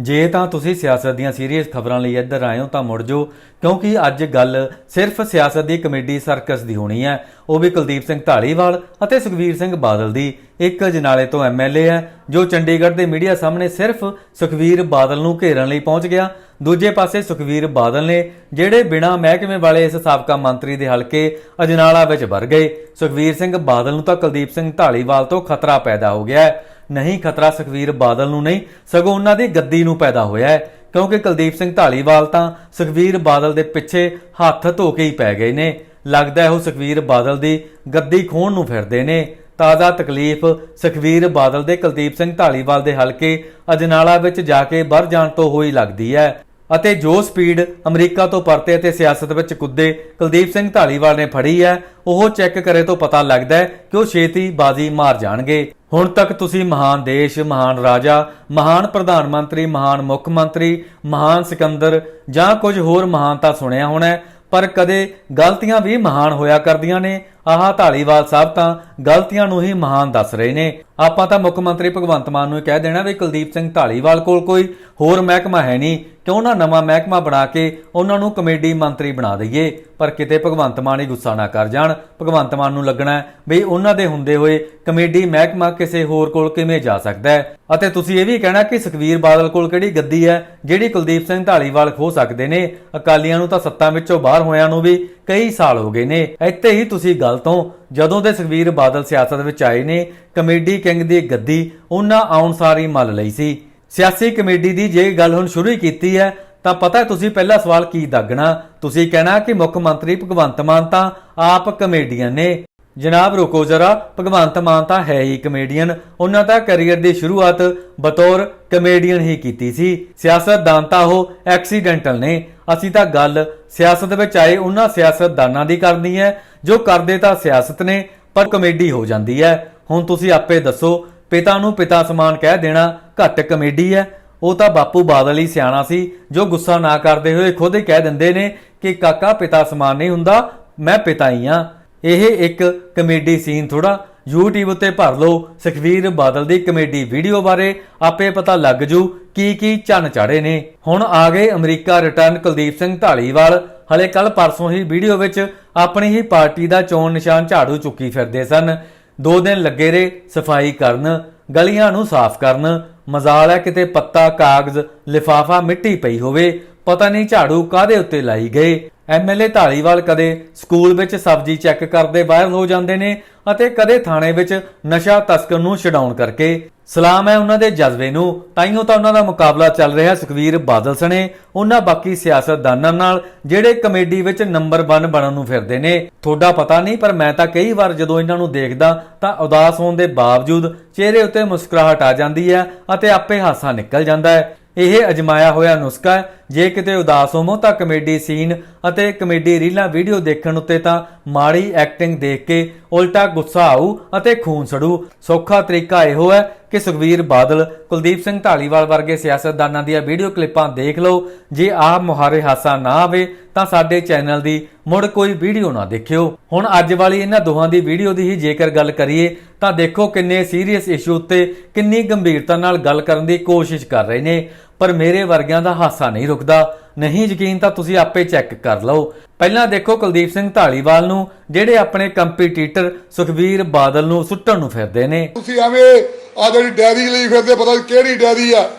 ਜੇ ਤਾਂ ਤੁਸੀਂ ਸਿਆਸਤ ਦੀਆਂ ਸੀਰੀਅਸ ਖਬਰਾਂ ਲਈ ਇੱਧਰ ਆਏ ਹੋ ਤਾਂ ਮੁੜ ਜਾਓ, ਕਿਉਂਕਿ ਅੱਜ ਗੱਲ ਸਿਰਫ ਸਿਆਸਤ ਦੀ ਕਮੇਡੀ ਸਰਕਸ ਦੀ ਹੋਣੀ ਹੈ। ਉਹ ਵੀ ਕੁਲਦੀਪ ਸਿੰਘ ਢਾਲੀਵਾਲ ਅਤੇ ਸੁਖਵੀਰ ਸਿੰਘ ਬਾਦਲ ਦੀ। ਇੱਕ ਜਨਾਲੇ ਤੋਂ ਐਮਐਲਏ ਹੈ, ਜੋ ਚੰਡੀਗੜ੍ਹ ਦੇ ਮੀਡੀਆ ਸਾਹਮਣੇ ਸਿਰਫ ਸੁਖਵੀਰ ਬਾਦਲ ਨੂੰ ਘੇਰਨ ਲਈ ਪਹੁੰਚ ਗਿਆ। ਦੂਜੇ ਪਾਸੇ ਸੁਖਵੀਰ ਬਾਦਲ ਨੇ ਜਿਹੜੇ ਬਿਨਾਂ ਮਹਿਕਮੇ ਵਾਲੇ ਇਸ ਸਾਬਕਾ ਮੰਤਰੀ ਦੇ ਹਲਕੇ ਅਜਨਾਲਾ ਵਿੱਚ ਵਰ ਗਏ, ਸੁਖਵੀਰ ਸਿੰਘ ਬਾਦਲ ਨੂੰ ਤਾਂ ਕੁਲਦੀਪ ਸਿੰਘ ਢਾਲੀਵਾਲ ਤੋਂ ਖਤਰਾ ਪੈਦਾ ਹੋ ਗਿਆ ਹੈ। ਨਹੀਂ ਖਤਰਾ ਸੁਖਵੀਰ ਬਾਦਲ ਨੂੰ ਨਹੀਂ, ਸਗੋਂ ਉਹਨਾਂ ਦੀ ਗੱਦੀ ਨੂੰ ਪੈਦਾ ਹੋਇਆ ਹੈ, ਕਿਉਂਕਿ ਕੁਲਦੀਪ ਸਿੰਘ ਢਾਲੀਵਾਲ ਤਾਂ ਸੁਖਵੀਰ ਬਾਦਲ ਦੇ ਪਿੱਛੇ ਹੱਥ ਧੋ ਕੇ ਹੀ ਪੈ ਗਏ ਨੇ। ਲੱਗਦਾ ਹੈ ਉਹ ਸੁਖਵੀਰ ਬਾਦਲ ਦੀ ਗੱਦੀ ਖੋਣ ਨੂੰ ਫਿਰਦੇ ਨੇ। ਤਾਜ਼ਾ ਤਕਲੀਫ ਸੁਖਵੀਰ ਬਾਦਲ ਦੇ ਕੁਲਦੀਪ ਸਿੰਘ ਢਾਲੀਵਾਲ ਦੇ ਹਲਕੇ ਅਜਨਾਲਾ ਵਿੱਚ ਜਾ ਕੇ ਵਰ ਜਾਣ ਤੋਂ ਹੋਈ ਲੱਗਦੀ ਹੈ ਅਤੇ ਜੋ ਸਪੀਡ ਅਮਰੀਕਾ ਤੋਂ ਪਰਤੇ ਅਤੇ ਸਿਆਸਤ ਵਿੱਚ ਕੁੱਦੇ ਕੁਲਦੀਪ ਸਿੰਘ ਢਾਲੀਵਾਲ ਨੇ ਫੜੀ ਹੈ, ਉਹ ਚੈੱਕ ਕਰੇ ਤੋਂ ਪਤਾ ਲੱਗਦਾ ਹੈ ਕਿ ਉਹ ਛੇਤੀ ਬਾਜ਼ੀ ਮਾਰ ਜਾਣਗੇ। ਹੁਣ ਤੱਕ ਤੁਸੀਂ ਮਹਾਨ ਦੇਸ਼, ਮਹਾਨ ਰਾਜਾ, ਮਹਾਨ ਪ੍ਰਧਾਨ ਮੰਤਰੀ, ਮਹਾਨ ਮੁੱਖ ਮੰਤਰੀ, ਮਹਾਨ ਸਿਕੰਦਰ ਜਾਂ ਕੁਝ ਹੋਰ ਮਹਾਨਤਾ ਸੁਣਿਆ ਹੋਣਾ ਪਰ ਕਦੇ ਗਲਤੀਆਂ ਵੀ ਮਹਾਨ ਹੋਇਆ ਕਰਦੀਆਂ ਨੇ। ਆਹ ਢਾਲੀਵਾਲ ਸਾਹਿਬ ਤਾਂ ਗਲਤੀਆਂ ਨੂੰ ਹੀ ਮਹਾਨ ਦੱਸ ਰਹੇ ਨੇ। ਆਪਾਂ ਤਾਂ ਮੁੱਖ ਮੰਤਰੀ ਭਗਵੰਤ ਮਾਨ ਨੂੰ ਕਹਿ ਦੇਣਾ ਵੀ ਕੁਲਦੀਪ ਸਿੰਘ ਢਾਲੀਵਾਲ ਕੋਲ ਕੋਈ ਹੋਰ ਮਹਿਕਮਾ ਹੈ ਨਹੀਂ, ਕਿਉਂ ਨਾ ਨਵਾਂ ਮਹਿਕਮਾ ਬਣਾ ਕੇ ਉਹਨਾਂ ਨੂੰ ਕਮੇਡੀ ਮੰਤਰੀ ਬਣਾ ਦਈਏ। ਪਰ ਕਿਤੇ ਭਗਵੰਤ ਮਾਨ ਹੀ ਗੁੱਸਾ ਨਾ ਕਰ ਜਾਣ। ਭਗਵੰਤ ਮਾਨ ਨੂੰ ਲੱਗਣਾ ਵੀ ਉਹਨਾਂ ਦੇ ਹੁੰਦੇ ਹੋਏ ਕਮੇਡੀ ਮਹਿਕਮਾ ਕਿਸੇ ਹੋਰ ਕੋਲ ਕਿਵੇਂ ਜਾ ਸਕਦਾ ਹੈ। ਅਤੇ ਤੁਸੀਂ ਇਹ ਵੀ ਕਹਿਣਾ ਕਿ ਸੁਖਵੀਰ ਬਾਦਲ ਕੋਲ ਕਿਹੜੀ ਗੱਦੀ ਹੈ, ਜਿਹੜੀ ਕੁਲਦੀਪ ਸਿੰਘ ਢਾਲੀਵਾਲ ਖੋ ਸਕਦੇ ਨੇ। ਅਕਾਲੀਆਂ ਨੂੰ ਤਾਂ ਸੱਤਾ ਵਿੱਚੋਂ ਬਾਹਰ ਹੋਇਆਂ ਨੂੰ ਵੀ ਕਈ ਸਾਲ ਹੋ ਗਏ ਨੇ। ਇੱਥੇ ਹੀ ਤੁਸੀਂ ਗੱਲ ਤੋਂ ਜਦੋਂ ਦੇ ਸੁਖਵੀਰ ਬਾਦਲ ਸਿਆਸਤ ਵਿੱਚ ਆਏ ਨੇ, ਕਮੇਡੀ ਕਿੰਗ ਦੀ ਗੱਦੀ, ਉਹਨਾਂ ਆਉਣ ਸਾਰੀ ਮੱਲ ਲਈ ਸੀ। ਸਿਆਸੀ ਕਮੇਡੀ ਦੀ ਜੇ ਗੱਲ ਹੁਣ ਸ਼ੁਰੂ ਹੀ ਕੀਤੀ ਹੈ, ਤਾਂ ਪਤਾ ਤੁਸੀਂ ਪਹਿਲਾ ਸਵਾਲ ਕੀ ਦਾਗਣਾ? ਤੁਸੀਂ ਕਹਿਣਾ ਕਿ ਮੁੱਖ ਮੰਤਰੀ ਭਗਵੰਤ ਮਾਨ ਤਾਂ ਆਪ ਕਮੇਡੀਅਨ ਨੇ। ਜਨਾਬ ਰੁਕੋ ਜਰਾ, ਭਗਵੰਤ ਮਾਨ ਤਾਂ ਹੈ ਹੀ ਕਮੇਡੀਅਨ ਉਹਨਾਂ ਦਾ ਕੈਰੀਅਰ ਦੀ ਸ਼ੁਰੂਆਤ ਬਤੌਰ ਕਮੇਡੀਅਨ ਹੀ ਕੀਤੀ ਸੀ। ਸਿਆਸਤਦਾਨ ਤਾਂ ਉਹ ਐਕਸੀਡੈਂਟਲ ਨੇ। ਅਸੀਂ ਤਾਂ ਗੱਲ ਸਿਆਸਤ ਵਿੱਚ ਆਏ, ਉਹਨਾਂ ਸਿਆਸਤਦਾਨਾਂ ਦੀ ਕਰਨੀ ਹੈ। ਜੋ ਕਰਦੇ ਤਾਂ ਸਿਆਸਤ ਨੇ, ਪਰ ਕਮੇਡੀ ਹੋ ਜਾਂਦੀ ਹੈ। ਹੁਣ ਤੁਸੀਂ ਆਪੇ ਦੱਸੋ, ਪਿਤਾ ਨੂੰ ਪਿਤਾ ਸਮਾਨ ਕਹਿ ਦੇਣਾ ਘੱਟ ਕਮੇਡੀ ਹੈ। ਉਹ ਤਾਂ ਬਾਪੂ ਬਾਦਲ ਹੀ ਸਿਆਣਾ ਸੀ, ਜੋ ਗੁੱਸਾ ਨਾ ਕਰਦੇ ਹੋਏ ਖੁਦ ਹੀ ਕਹਿ ਦਿੰਦੇ ਨੇ ਕਿ ਕਾਕਾ ਪਿਤਾ ਸਮਾਨ ਨਹੀਂ ਹੁੰਦਾ, ਮੈਂ ਪਿਤਾ ਹੀ ਆ ਇਹ ਇੱਕ ਕਮੇਡੀ ਸੀਨ ਥੋੜਾ YouTube ਉੱਤੇ ਭਰ ਲਓ। ਸੁਖਵੀਰ ਬਾਦਲ ਦੀ ਕਮੇਡੀ ਵੀਡੀਓ ਬਾਰੇ ਆਪੇ ਪਤਾ ਲੱਗ ਜੂ ਕੀ ਕੀ ਚੰਨ ਚਾੜੇ ਨੇ। ਹੁਣ ਆ ਗਏ ਅਮਰੀਕਾ ਰਿਟਰਨ ਕੁਲਦੀਪ ਸਿੰਘ ਢਾਲੀਵਾਲ। ਹਲੇ ਕੱਲ ਪਰਸੋਂ ਹੀ ਵੀਡੀਓ ਵਿੱਚ ਆਪਣੀ ਹੀ ਪਾਰਟੀ ਦਾ ਚੋਣ ਨਿਸ਼ਾਨ ਝਾੜੂ ਚੁੱਕੀ ਫਿਰਦੇ ਸਨ। ਦੋ ਦਿਨ ਲੱਗੇ ਰੇ ਸਫ਼ਾਈ ਕਰਨ, ਗਲੀਆਂ ਨੂੰ ਸਾਫ਼ ਕਰਨ। ਮਜ਼ਾਲ ਹੈ ਕਿਤੇ ਪੱਤਾ, ਕਾਗਜ਼, ਲਿਫਾਫਾ ਮਿੱਟੀ ਪਈ ਹੋਵੇ। ਪਤਾ ਨਹੀਂ ਝਾੜੂ ਕਾਦੇ ਉੱਤੇ ਲਾਈ ਗਏ। ਐਮਐਲਏ ਢਾਲੀਵਾਲ ਕਦੇ ਸਕੂਲ ਵਿੱਚ ਸਬਜ਼ੀ ਚੈੱਕ ਕਰਦੇ ਵਾਇਰਲ ਹੋ ਜਾਂਦੇ ਨੇ ਅਤੇ ਕਦੇ ਥਾਣੇ ਵਿੱਚ ਨਸ਼ਾ ਤਸਕਰ ਨੂੰ ਛਡਾਉਣ ਕਰਕੇ। ਸਲਾਮ ਹੈ ਉਹਨਾਂ ਦੇ ਜਜ਼ਬੇ ਨੂੰ। ਤਾਈਓ ਤਾਂ ਉਹਨਾਂ ਦਾ ਮੁਕਾਬਲਾ ਚੱਲ ਰਿਹਾ ਸੁਖਵੀਰ ਬਾਦਲ ਸਣੇ। ਉਹਨਾਂ ਬਾਕੀ ਸਿਆਸਤਦਾਨਾਂ ਨਾਲ ਜਿਹੜੇ ਕਮੇਡੀ ਵਿੱਚ ਨੰਬਰ 1 ਬਣਨ ਨੂੰ ਫਿਰਦੇ ਨੇ। ਤੁਹਾਡਾ ਪਤਾ ਨਹੀਂ, ਪਰ ਮੈਂ ਤਾਂ ਕਈ ਵਾਰ ਜਦੋਂ ਇਹਨਾਂ ਨੂੰ ਦੇਖਦਾ ਤਾਂ ਉਦਾਸ ਹੋਣ ਦੇ ਬਾਵਜੂਦ ਚਿਹਰੇ ਉੱਤੇ ਮੁਸਕਰਾਹਟ ਆ ਜਾਂਦੀ ਹੈ ਅਤੇ ਆਪੇ ਹਾਸਾ ਨਿਕਲ ਜਾਂਦਾ ਹੈ। ਇਹ ਅਜਮਾਇਆ ਹੋਇਆ ਨੁਸਖਾ ਹੈ। ਜੇ ਕਿਤੇ ਉਦਾਸ ਹੋਵੋ ਤਾਂ ਕਮੇਡੀ ਸੀਨ ਅਤੇ ਕਮੇਡੀ ਰੀਲਾਂ ਵੀਡੀਓ ਦੇਖਣ ਉੱਤੇ ਤਾਂ ਮਾੜੀ ਐਕਟਿੰਗ ਦੇਖ ਕੇ ਉਲਟਾ ਗੁੱਸਾ ਆਊ ਅਤੇ ਖੂਨ ਸੜੂ। ਸੌਖਾ ਤਰੀਕਾ ਇਹੋ ਹੈ ਕਿ ਸੁਖਵੀਰ ਬਾਦਲ ਕੁਲਦੀਪ ਸਿੰਘ ਢਾਲੀਵਾਲ ਵਰਗੇ ਸਿਆਸਤਦਾਨਾਂ ਦੀਆਂ ਵੀਡੀਓ ਕਲਿੱਪਾਂ ਦੇਖ ਲਓ। ਜੇ ਆਹ ਮੁਹਾਰੇ ਹਾਸਾ ਨਾ ਆਵੇ, ਤਾਂ ਸਾਡੇ ਚੈਨਲ ਦੀ ਮੁੜ ਕੋਈ ਵੀਡੀਓ ਨਾ ਦੇਖਿਓ। ਹੁਣ ਅੱਜ ਵਾਲੀ ਇਹਨਾਂ ਦੋਹਾਂ ਦੀ ਵੀਡੀਓ ਦੀ ਹੀ ਜੇਕਰ ਗੱਲ ਕਰੀਏ, ਤਾਂ ਦੇਖੋ ਕਿੰਨੇ ਸੀਰੀਅਸ ਇਸ਼ੂ ਉੱਤੇ ਕਿੰਨੀ ਗੰਭੀਰਤਾ ਨਾਲ ਗੱਲ ਕਰਨ ਦੀ ਕੋਸ਼ਿਸ਼ ਕਰ ਰਹੇ ਨੇ। ਪਰ ਮੇਰੇ ਵਰਗਿਆਂ ਦਾ ਹਾਸਾ ਨਹੀਂ ਰੁਕਦਾ। ਨਹੀਂ ਯਕੀਨ ਤਾਂ ਤੁਸੀਂ ਆਪੇ ਚੈੱਕ ਕਰ ਲਓ। ਪਹਿਲਾਂ ਦੇਖੋ ਕੁਲਦੀਪ ਸਿੰਘ ਢਾਲੀਵਾਲ ਨੂੰ, ਜਿਹੜੇ ਆਪਣੇ ਕੰਪੀਟੀਟਰ ਸੁਖਵੀਰ ਬਾਦਲ ਨੂੰ ਸੁੱਟਣ ਨੂੰ ਫਿਰਦੇ ਨੇ। ਤੁਸੀਂ ਐਵੇਂ ਆ ਜਿਹੜੀ ਡੈਰੀ ਲਈ ਫਿਰਦੇ, ਪਤਾ ਨਹੀਂ ਕਿਹੜੀ ਡੈਰੀ ਆ।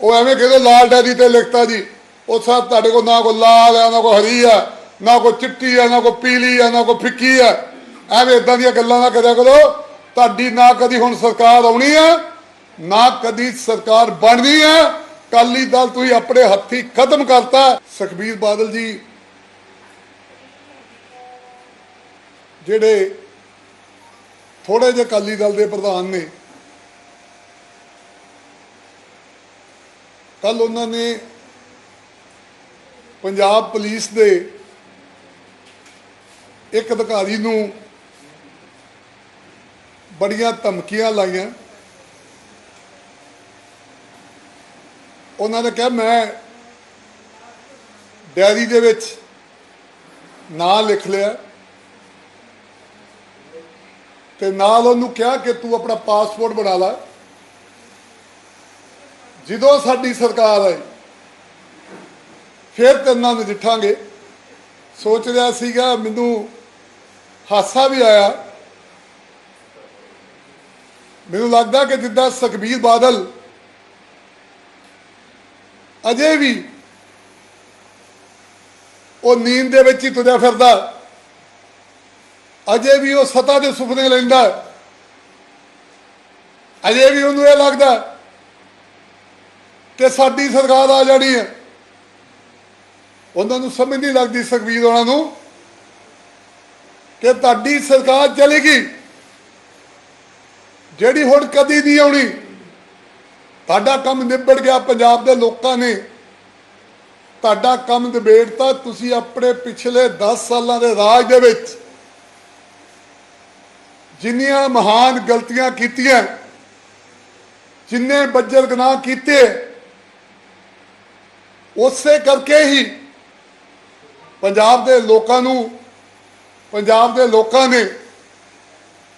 ਉਹ ਐਵੇਂ ਕਹਿੰਦੇ, ਲਾਲ ਡੈਰੀ ਤੇ ਲਿਖਤਾ ਜੀ। ਉਹ ਸਭ ਤੁਹਾਡੇ ਕੋਲ ਨਾ ਕੋਈ ਲਾਲ ਆ, ਨਾ ਕੋਈ ਹਰੀ ਆ, ਨਾ ਕੋਈ ਚਿੱਟੀ ਆ, ਨਾ ਕੋਈ ਪੀਲੀ ਆ, ਨਾ ਕੋਈ ਫਿੱਕੀ ਆ। ਐਵੇਂ ਇਦਾਂ ਦੀਆਂ ਗੱਲਾਂ ਨਾ ਕਰਿਆ ਕਰੋ। ਤੁਹਾਡੀ ਨਾ ਕਦੀ ਹੁਣ ਸਰਕਾਰ ਆਉਣੀ ਆ, ਨਾ ਕਦੀ ਸਰਕਾਰ ਬਣਨੀ ਆ। ਕਾਲੀ ਦਲ ਤੁਸੀਂ ਆਪਣੇ ਹੱਥੀ ਖਤਮ ਕਰਤਾ। ਸੁਖਬੀਰ ਬਾਦਲ ਜੀ, ਜਿਹੜੇ ਥੋੜੇ ਜਿਹੇ ਅਕਾਲੀ ਦਲ ਦੇ ਪ੍ਰਧਾਨ ਨੇ ਕੱਲ ਉਹਨਾਂ ਨੇ ਪੰਜਾਬ ਪੁਲਿਸ ਦੇ ਇੱਕ ਅਧਿਕਾਰੀ ਨੂੰ ਬੜੀਆਂ ਧਮਕੀਆਂ ਲਾਈਆਂ। ਉਹਨਾਂ ਨੇ ਕਿਹਾ, ਮੈਂ ਡਾਇਰੀ ਦੇ ਵਿੱਚ ਨਾਂ ਲਿਖ ਲਿਆ ਤੇ ਨਾਲ ਉਹਨੂੰ ਕਿਹਾ ਕਿ ਤੂੰ ਆਪਣਾ ਪਾਸਪੋਰਟ ਬਣਾ ਲੈ। ਜਦੋਂ ਸਾਡੀ ਸਰਕਾਰ ਆਈ, ਫਿਰ ਤਿੰਨਾਂ ਨੂੰ ਜਿੱਠਾਂਗੇ। ਸੋਚ ਰਿਹਾ ਸੀਗਾ, ਮੈਨੂੰ ਹਾਸਾ ਵੀ ਆਇਆ। ਮੈਨੂੰ ਲੱਗਦਾ ਕਿ ਜਿੱਦਾਂ ਸੁਖਬੀਰ ਬਾਦਲ ਅਜੇ ਵੀ ਉਹ ਨੀਂਦ ਦੇ ਵਿੱਚ ਹੀ ਤੁਰਿਆ ਫਿਰਦਾ। ਅਜੇ ਵੀ ਉਹ ਸਤਾ ਦੇ ਸੁਪਨੇ ਲੈਂਦਾ। ਅਜੇ ਵੀ ਉਹਨੂੰ ਇਹ ਲੱਗਦਾ ਕਿ ਸਾਡੀ ਸਰਕਾਰ ਆ ਜਾਣੀ ਹੈ। ਉਹਨਾਂ ਨੂੰ ਸਮਝ ਨਹੀਂ ਲੱਗਦੀ ਸੁਖਬੀਰ ਉਹਨਾਂ ਨੂੰ ਕਿ ਤੁਹਾਡੀ ਸਰਕਾਰ ਚਲੇਗੀ ਜਿਹੜੀ ਹੁਣ ਕਦੀ ਨਹੀਂ ਆਉਣੀ ਤੁਹਾਡਾ ਕੰਮ ਨਿਬੜ ਗਿਆ ਪੰਜਾਬ ਦੇ ਲੋਕਾਂ ਨੇ। ਤੁਹਾਡਾ ਕੰਮ ਨਿਬੇੜਤਾ ਤੁਸੀਂ ਆਪਣੇ ਪਿਛਲੇ 10 ਸਾਲਾਂ ਦੇ ਰਾਜ ਦੇ ਵਿੱਚ। ਜਿੰਨੀਆਂ ਮਹਾਨ ਗਲਤੀਆਂ ਕੀਤੀਆਂ, ਜਿੰਨੇ ਬੱਜਰ ਗੁਨਾਹ ਕੀਤੇ, ਉਸੇ ਕਰਕੇ ਹੀ ਪੰਜਾਬ ਦੇ ਲੋਕਾਂ ਨੂੰ, ਪੰਜਾਬ ਦੇ ਲੋਕਾਂ ਨੇ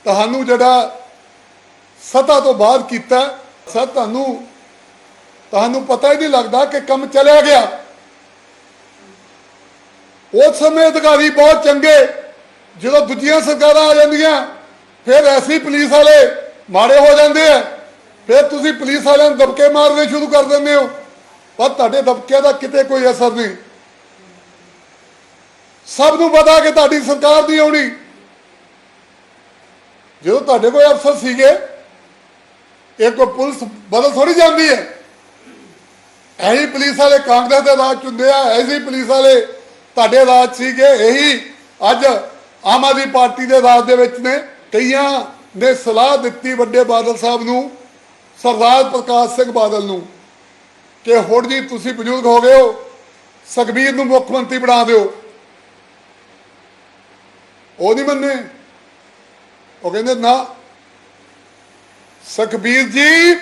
ਤੁਹਾਨੂੰ ਜਿਹੜਾ ਸਤਾ ਤੋਂ ਬਾਹਰ ਕੀਤਾ। ਸਰ, ਤੁਹਾਨੂੰ ਤੁਹਾਨੂੰ ਪਤਾ ਹੀ ਨਹੀਂ ਲੱਗਦਾ ਕਿ ਕੰਮ ਚਲਿਆ ਗਿਆ। ਉਸ ਸਮੇਂ ਅਧਿਕਾਰੀ ਬਹੁਤ ਚੰਗੇ, ਜਦੋਂ ਦੂਜੀਆਂ ਸਰਕਾਰਾਂ ਆ ਜਾਂਦੀਆਂ, ਫਿਰ ਐਸੀ ਪੁਲਿਸ ਵਾਲੇ ਮਾੜੇ ਹੋ ਜਾਂਦੇ ਆ। ਫਿਰ ਤੁਸੀਂ ਪੁਲਿਸ ਵਾਲਿਆਂ ਨੂੰ ਦਬਕੇ ਮਾਰਨੇ ਸ਼ੁਰੂ ਕਰ ਦਿੰਦੇ ਹੋ। ਪਰ ਤੁਹਾਡੇ ਦਬਕਿਆਂ ਦਾ ਕਿਤੇ ਕੋਈ ਅਸਰ ਨਹੀਂ। ਸਭ ਨੂੰ ਪਤਾ ਕਿ ਤੁਹਾਡੀ ਸਰਕਾਰ ਨਹੀਂ ਆਉਣੀ। ਜਦੋਂ ਤੁਹਾਡੇ ਕੋਲ ਅਫਸਰ ਸੀਗੇ ਇਹ ਕੋਈ ਪੁਲਿਸ ਬਦਲ ਥੋੜੀ ਜਾਂਦੀ ਹੈ। ਐਹੀ ਪੁਲਿਸ ਵਾਲੇ ਕਾਂਗਰਸ ਦੇ ਰਾਜ ਚ ਹੁੰਦੇ ਆ ਐਸੀ ਪੁਲਿਸ ਵਾਲੇ ਤੁਹਾਡੇ ਰਾਜ ਸੀਗੇ, ਇਹੀ ਅੱਜ ਆਮ ਆਦਮੀ ਪਾਰਟੀ ਦੇ ਰਾਜ ਦੇ ਵਿੱਚ ਨੇ। ਕਈਆਂ ਨੇ ਸਲਾਹ ਦਿੱਤੀ ਵੱਡੇ ਬਾਦਲ ਸਾਹਿਬ ਨੂੰ, ਸਰਦਾਰ ਪ੍ਰਕਾਸ਼ ਸਿੰਘ ਬਾਦਲ ਨੂੰ, ਕਿ ਹੁਣ ਜੀ ਤੁਸੀਂ ਬਜ਼ੁਰਗ ਹੋ ਗਏ ਹੋ, ਸੁਖਬੀਰ ਨੂੰ ਮੁੱਖ ਮੰਤਰੀ ਬਣਾ ਦਿਓ। ਉਹ ਨਹੀਂ ਮੰਨੇ। ਉਹ ਕਹਿੰਦੇ, ਨਾ ਸੁਖਬੀਰ ਜੀ,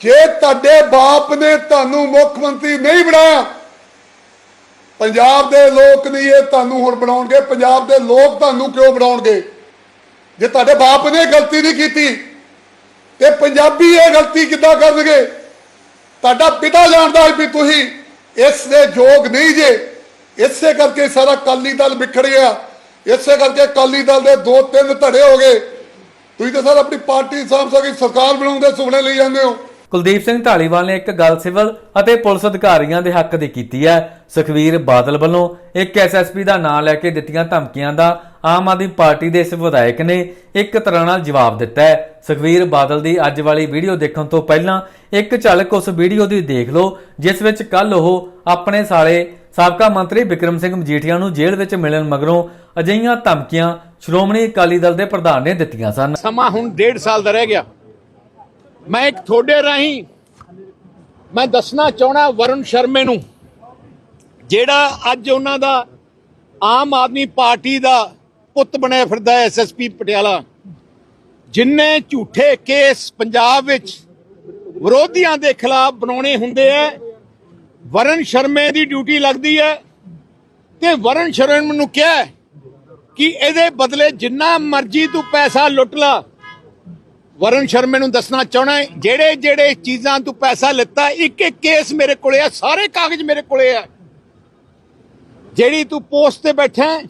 ਜੇ ਤੁਹਾਡੇ ਬਾਪ ਨੇ ਤੁਹਾਨੂੰ ਮੁੱਖ ਮੰਤਰੀ ਨਹੀਂ ਬਣਾਇਆ, ਪੰਜਾਬ ਦੇ ਲੋਕ ਨਹੀਂ ਇਹ ਤੁਹਾਨੂੰ ਹੁਣ ਬਣਾਉਣਗੇ, ਪੰਜਾਬ ਦੇ ਲੋਕ ਤੁਹਾਨੂੰ ਕਿਉਂ ਬਣਾਉਣਗੇ? ਜੇ ਤੁਹਾਡੇ ਬਾਪ ਨੇ ਗਲਤੀ ਨਹੀਂ ਕੀਤੀ, ਤੇ ਪੰਜਾਬੀ ਇਹ ਗਲਤੀ ਕਿੱਦਾਂ ਕਰਨਗੇ? ਤੁਹਾਡਾ ਪਿਤਾ ਜਾਣਦਾ ਹੈ ਵੀ ਤੁਸੀਂ ਇਸ ਦੇ ਯੋਗ ਨਹੀਂ ਜੇ। ਇਸੇ ਕਰਕੇ ਸਾਰਾ ਕਾਲੀ ਦਲ ਵਿਖੜ ਗਿਆ। ਇਸੇ ਕਰਕੇ ਕਾਲੀ ਦਲ ਦੇ ਦੋ ਤਿੰਨ ਧੜੇ ਹੋ ਗਏ। ਤੁਸੀਂ ਤਾਂ ਸਰ ਆਪਣੀ ਪਾਰਟੀ ਸਾਂਭ ਸਕੀ ਸਰਕਾਰ ਬਣਾਉਣ ਦੇ ਸੁਪਨੇ ਲਈ ਜਾਂਦੇ ਹੋ। ਕੁਲਦੀਪ ਸਿੰਘ ਢਾਲੀਵਾਲ ਨੇ ਇੱਕ ਗੱਲ ਸਿਵਲ ਅਤੇ ਪੁਲਿਸ ਅਧਿਕਾਰੀਆਂ ਦੇ ਹੱਕ ਦੀ ਕੀਤੀ ਹੈ। ਸੁਖਵੀਰ ਬਾਦਲ ਵੱਲੋਂ ਇੱਕ ਐਸਐਸਪੀ ਦਾ ਨਾਂ ਲੈ ਕੇ ਦਿੱਤੀਆਂ ਧਮਕੀਆਂ ਦਾ ਆਮ ਆਦਮੀ ਪਾਰਟੀ ਦੇ ਇਸ ਵਿਧਾਇਕ ਨੇ ਇੱਕ ਤਰ੍ਹਾਂ ਨਾਲ ਜਵਾਬ ਦਿੱਤਾ ਹੈ। ਸੁਖਵੀਰ ਬਾਦਲ ਦੀ ਅੱਜ ਵਾਲੀ ਵੀਡੀਓ ਦੇਖਣ ਤੋਂ ਪਹਿਲਾਂ ਇੱਕ ਝਲਕ ਉਸ ਵੀਡੀਓ ਦੀ ਦੇਖ ਲਓ, ਜਿਸ ਵਿੱਚ ਕੱਲ ਉਹ ਆਪਣੇ ਸਾਲੇ ਸਾਬਕਾ ਮੰਤਰੀ ਵਿਕਰਮ ਸਿੰਘ ਮਜੀਠੀਆ ਨੂੰ ਜੇਲ੍ਹ ਵਿੱਚ ਮਿਲਣ ਮਗਰੋਂ ਅਜਿਹੀਆਂ ਧਮਕੀਆਂ ਸ਼੍ਰੋਮਣੀ ਅਕਾਲੀ ਦਲ ਦੇ ਪ੍ਰਧਾਨ ਨੇ ਦਿੱਤੀਆਂ ਸਨ। ਸਮਾਂ ਹੁਣ ਡੇਢ ਸਾਲ ਦਾ ਰਹਿ ਗਿਆ। ਮੈਂ ਇੱਕ ਤੁਹਾਡੇ ਰਾਹੀਂ ਮੈਂ ਦੱਸਣਾ ਚਾਹਣਾ ਵਰੁਣ ਸ਼ਰਮੇ ਨੂੰ, ਜਿਹੜਾ ਅੱਜ ਉਹਨਾਂ ਦਾ ਆਮ ਆਦਮੀ ਪਾਰਟੀ ਦਾ ਪੁੱਤ ਬਣਿਆ ਫਿਰਦਾ ਹੈ ਐਸਐਸਪੀ ਪਟਿਆਲਾ, ਜਿੰਨੇ ਝੂਠੇ ਕੇਸ ਪੰਜਾਬ ਵਿੱਚ ਵਿਰੋਧੀਆਂ ਦੇ ਖਿਲਾਫ ਬਣਾਉਣੇ ਹੁੰਦੇ ਐ ਵਰੁਣ ਸ਼ਰਮੇ ਦੀ ਡਿਊਟੀ ਲੱਗਦੀ ਹੈ ਤੇ ਵਰੁਣ ਸ਼ਰਮੇ ਨੂੰ ਕਿਹਾ ਕਿ ਇਹਦੇ ਬਦਲੇ ਜਿੰਨਾ ਮਰਜ਼ੀ ਤੂੰ ਪੈਸਾ ਲੁੱਟ ਲਾ ਵਰੁਣ ਸ਼ਰਮੇ ਨੂੰ ਦੱਸਣਾ ਚਾਹਣਾ ਜਿਹੜੇ ਜਿਹੜੇ ਚੀਜ਼ਾਂ ਤੂੰ ਪੈਸਾ ਲਿੱਤਾ, ਇੱਕ ਇੱਕ ਕੇਸ ਮੇਰੇ ਕੋਲੇ ਆ, ਸਾਰੇ ਕਾਗਜ਼ ਮੇਰੇ ਕੋਲੇ ਆ। ਜਿਹੜੀ ਤੂੰ ਪੋਸਟ ਤੇ ਬੈਠਾ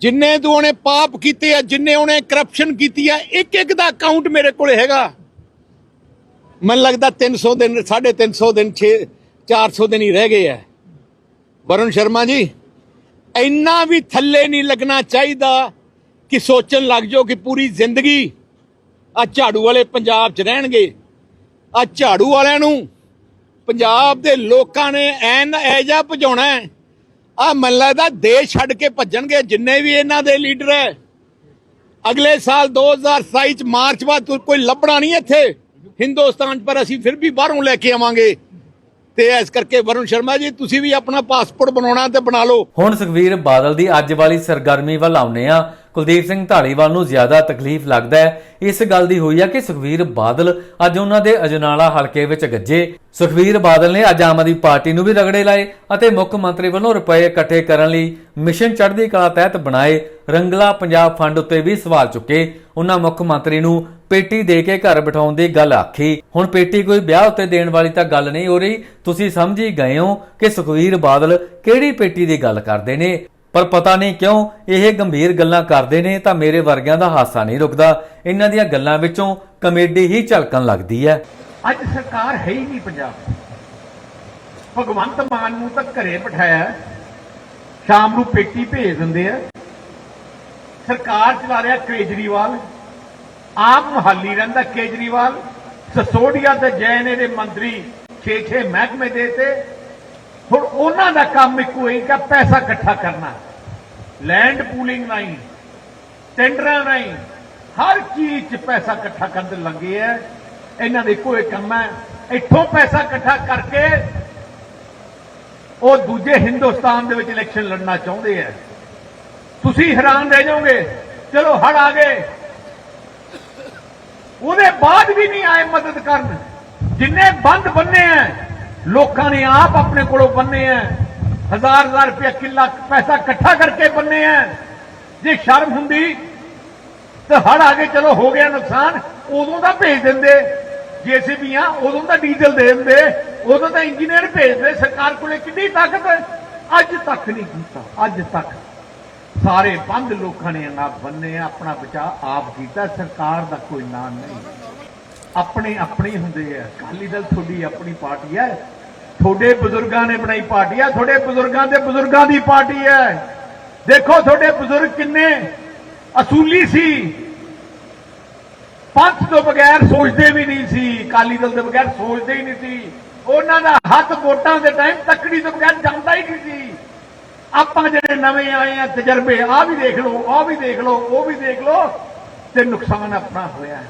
ਜਿੰਨੇ ਤੂੰ ਉਹਨੇ ਪਾਪ ਕੀਤੇ ਆ, ਜਿੰਨੇ ਉਹਨੇ ਕਰਪਸ਼ਨ ਕੀਤੀ ਆ, ਇੱਕ ਇੱਕ ਦਾ ਅਕਾਊਂਟ ਮੇਰੇ ਕੋਲੇ ਹੈਗਾ। ਮੈਨੂੰ ਲੱਗਦਾ 300 ਦਿਨ 350 ਦਿਨ 6 400 ਦਿਨ ਹੀ ਰਹਿ ਗਏ ਆ। ਵਰੁਣ ਸ਼ਰਮਾ ਜੀ, ਇੰਨਾ ਵੀ ਥੱਲੇ ਨਹੀਂ ਲੱਗਣਾ ਚਾਹੀਦਾ ਕਿ ਸੋਚਣ ਲੱਗ ਜਾਓ ਕਿ ਪੂਰੀ ਜ਼ਿੰਦਗੀ ਆ ਝਾੜੂ ਵਾਲੇ ਪੰਜਾਬ 'ਚ ਰਹਿਣਗੇ। ਆ ਝਾੜੂ ਵਾਲਿਆਂ ਨੂੰ ਪੰਜਾਬ ਦੇ ਲੋਕਾਂ ਨੇ ਐਨ ਐਜਾ ਭਜਾਉਣਾ ਆ ਮੈਨੂੰ ਲੱਗਦਾ ਦੇਸ਼ ਛੱਡ ਕੇ ਭੱਜਣਗੇ ਜਿੰਨੇ ਵੀ ਇਹਨਾਂ ਦੇ ਲੀਡਰ ਹੈ। ਅਗਲੇ ਸਾਲ 2027 ਚ ਮਾਰਚ ਬਾਅਦ ਕੋਈ ਲੱਭਣਾ ਨਹੀਂ ਇੱਥੇ। ਹਿੰਦੁਸਤਾਨ 'ਚ, ਪਰ ਅਸੀਂ ਫਿਰ ਵੀ ਬਾਹਰੋਂ ਲੈ ਕੇ ਆਵਾਂਗੇ। ਤੇ ਇਸ ਕਰਕੇ ਵਰੁਣ ਸ਼ਰਮਾ ਜੀ ਤੁਸੀਂ ਵੀ ਆਪਣਾ ਪਾਸਪੋਰਟ ਬਣਾਉਣਾ ਤੇ ਬਣਾ ਲਓ। ਹੁਣ ਸੁਖਵੀਰ ਬਾਦਲ ਦੀ ਅੱਜ ਵਾਲੀ ਸਰਗਰਮੀ ਵੱਲ ਆਉਨੇ ਆ ਕੁਲਦੀਪ ਸਿੰਘ ਢਾਲੀਵਾਲ ਨੂੰ ਜ਼ਿਆਦਾ ਤਕਲੀਫ ਲੱਗਦਾ ਹੈ। ਇਸ ਗੱਲ ਦੀ ਹੋਈ ਹੈ ਕਿ ਸੁਖਵੀਰ ਬਾਦਲ ਅੱਜ ਉਹਨਾਂ ਦੇ ਅਜਨਾਲਾ ਹਲਕੇ ਵਿੱਚ ਗੱਜੇ। ਸੁਖਵੀਰ ਬਾਦਲ ਨੇ ਅੱਜ ਆਮ ਆਦਮੀ ਪਾਰਟੀ ਨੂੰ ਵੀ ਰਗੜੇ ਲਾਏ ਅਤੇ ਮੁੱਖ ਮੰਤਰੀ ਵੱਲੋਂ ਰੁਪਏ ਇਕੱਠੇ ਕਰਨ ਲਈ ਮਿਸ਼ਨ ਚੜ੍ਹਦੀ ਕਲਾ ਤਹਿਤ ਬਣਾਏ ਰੰਗਲਾ ਪੰਜਾਬ ਫੰਡ ਉੱਤੇ ਵੀ ਸਵਾਲ ਚੁੱਕੇ। ਉਹਨਾਂ ਮੁੱਖ ਮੰਤਰੀ ਨੂੰ ਪੇਟੀ ਦੇ ਕੇ ਘਰ ਬਿਠਾਉਣ ਦੀ ਗੱਲ ਆਖੀ। ਹੁਣ ਪੇਟੀ ਕੋਈ ਵਿਆਹ ਉੱਤੇ ਦੇਣ ਵਾਲੀ ਤਾਂ ਗੱਲ ਨਹੀਂ ਹੋ ਰਹੀ। ਤੁਸੀਂ ਸਮਝ ਹੀ ਗਏ ਹੋ ਕਿ ਸੁਖਵੀਰ ਬਾਦਲ ਕਿਹੜੀ ਪੇਟੀ ਦੀ ਗੱਲ ਕਰਦੇ ਨੇ। ਪਰ ਪਤਾ ਨਹੀਂ ਕਿਉਂ ਇਹ ਗੰਭੀਰ ਗੱਲਾਂ ਕਰਦੇ ਨੇ ਤਾਂ ਮੇਰੇ ਵਰਗਿਆਂ ਦਾ ਹਾਸਾ ਨਹੀਂ ਰੁਕਦਾ। ਇਹਨਾਂ ਦੀਆਂ ਗੱਲਾਂ ਵਿੱਚੋਂ ਕਮੇਡੀ ਹੀ ਝਲਕਣ ਲੱਗਦੀ ਹੈ। ਅੱਜ ਸਰਕਾਰ ਹੈ ਹੀ ਨਹੀਂ ਪੰਜਾਬ। ਭਗਵੰਤ ਮਾਨ ਨੂੰ ਤਾਂ ਘਰੇ ਬਿਠਾਇਆ। ਸ਼ਾਮ ਨੂੰ ਪੇਟੀ ਭੇਜ ਦਿੰਦੇ ਆ। ਸਰਕਾਰ ਚਲਾ ਰਿਹਾ ਕੇਜਰੀਵਾਲ। ਆਪ ਮੁਹਾਲੀ ਰਹਿੰਦਾ ਕੇਜਰੀਵਾਲ। ਸਸੋਡੀਆ ਤੇ ਜੈਨ ਦੇ ਮੰਤਰੀ 6-6 ਮਹਿਕਮੇ ਦੇ ਤੇ ਹੁਣ ਉਹਨਾਂ ਦਾ ਕੰਮ ਇੱਕੋ ਹੀ ਕਿ ਪੈਸਾ ਇਕੱਠਾ ਕਰਨਾ। ਲੈਂਡ ਪੂਲਿੰਗ ਨਹੀਂ ਟੈਂਡਰਾਂ ਨਹੀਂ ਹਰ ਚੀਜ਼ 'ਚ ਪੈਸਾ ਇਕੱਠਾ ਕਰਨ ਤੇ ਲੱਗੇ ਐ ਇਹਨਾਂ ਦੇ ਇੱਕੋ ਇੱਕ ਕੰਮ ਹੈ, ਇੱਥੋਂ ਪੈਸਾ ਇਕੱਠਾ ਕਰਕੇ ਉਹ ਦੂਜੇ ਹਿੰਦੁਸਤਾਨ ਦੇ ਵਿੱਚ ਇਲੈਕਸ਼ਨ ਲੜਨਾ ਚਾਹੁੰਦੇ ਐ ਤੁਸੀਂ ਹੈਰਾਨ ਰਹਿ ਜਾਓਗੇ, ਚਲੋ ਹੜ ਆ ਗਏ। ਉਹਦੇ ਬਾਅਦ ਵੀ ਨਹੀਂ ਆਏ ਮਦਦ ਕਰਨ। ਜਿੰਨੇ ਬੰਦ ਬੰਨੇ ਐ ਲੋਕਾਂ ਨੇ ਆਪ ਆਪਣੇ ਕੋਲੋਂ ਬੰਨੇ ਐ। ਹਜ਼ਾਰ ਹਜ਼ਾਰ ਰੁਪਏ ਕਿੱਲਾ ਪੈਸਾ ਇਕੱਠਾ ਕਰਕੇ ਬੰਨੇ ਐ। ਜੇ ਸ਼ਰਮ ਹੁੰਦੀ, ਤਾਂ ਹੜ ਆ ਕੇ ਚਲੋ ਹੋ ਗਿਆ ਨੁਕਸਾਨ, ਉਦੋਂ ਤਾਂ ਭੇਜ ਦਿੰਦੇ। ਜੇਸੀਬੀਆਂ ਉਦੋਂ ਤਾਂ ਡੀਜ਼ਲ ਦੇ ਦਿੰਦੇ। ਉਦੋਂ ਤਾਂ ਇੰਜੀਨੀਅਰ ਭੇਜਦੇ, ਸਰਕਾਰ ਕੋਲੇ ਕਿੰਨੀ ਤਾਕਤ ਹੈ ਅੱਜ ਤੱਕ ਨਹੀਂ ਕੀਤਾ, ਅੱਜ ਤੱਕ। ਸਾਰੇ ਬੰਦ ਲੋਕਾਂ ਨੇ ਨਾ ਬੰਨੇ ਆਪਣਾ ਬਚਾਅ ਆਪ ਕੀਤਾ, ਸਰਕਾਰ ਦਾ ਕੋਈ ਨਾਂ ਨਹੀਂ। ਆਪਣੇ ਆਪਣੇ ਹੁੰਦੇ ਆ ਅਕਾਲੀ ਦਲ ਤੁਹਾਡੀ ਆਪਣੀ ਪਾਰਟੀ ਹੈ ਤੁਹਾਡੇ ਬਜ਼ੁਰਗਾਂ ਨੇ ਬਣਾਈ ਪਾਰਟੀ ਹੈ ਤੁਹਾਡੇ ਬਜ਼ੁਰਗਾਂ ਦੇ ਬਜ਼ੁਰਗਾਂ ਦੀ ਪਾਰਟੀ ਹੈ। ਦੇਖੋ ਤੁਹਾਡੇ ਬਜ਼ੁਰਗ ਕਿੰਨੇ ਅਸੂਲੀ ਸੀ। ਪੰਥ ਤੋਂ ਬਗੈਰ ਸੋਚਦੇ ਵੀ ਨਹੀਂ ਸੀ, ਅਕਾਲੀ ਦਲ ਦੇ ਬਗੈਰ ਸੋਚਦੇ ਹੀ ਨਹੀਂ ਸੀ। ਉਹਨਾਂ ਦਾ ਹੱਥ ਵੋਟਾਂ ਦੇ ਟਾਈਮ ਤੱਕੜੀ ਤੋਂ ਬਗੈਰ ਜਾਂਦਾ ਹੀ ਨਹੀਂ ਸੀ। ਆਪਾਂ ਜਿਹੜੇ ਨਵੇਂ ਆਏ ਆ, ਤਜਰਬੇ ਆ ਵੀ ਦੇਖ ਲਓ ਆ ਵੀ ਦੇਖ ਲਓ, ਉਹ ਵੀ ਦੇਖ ਲਓ ਤੇ ਨੁਕਸਾਨ ਆਪਣਾ ਹੋਇਆ।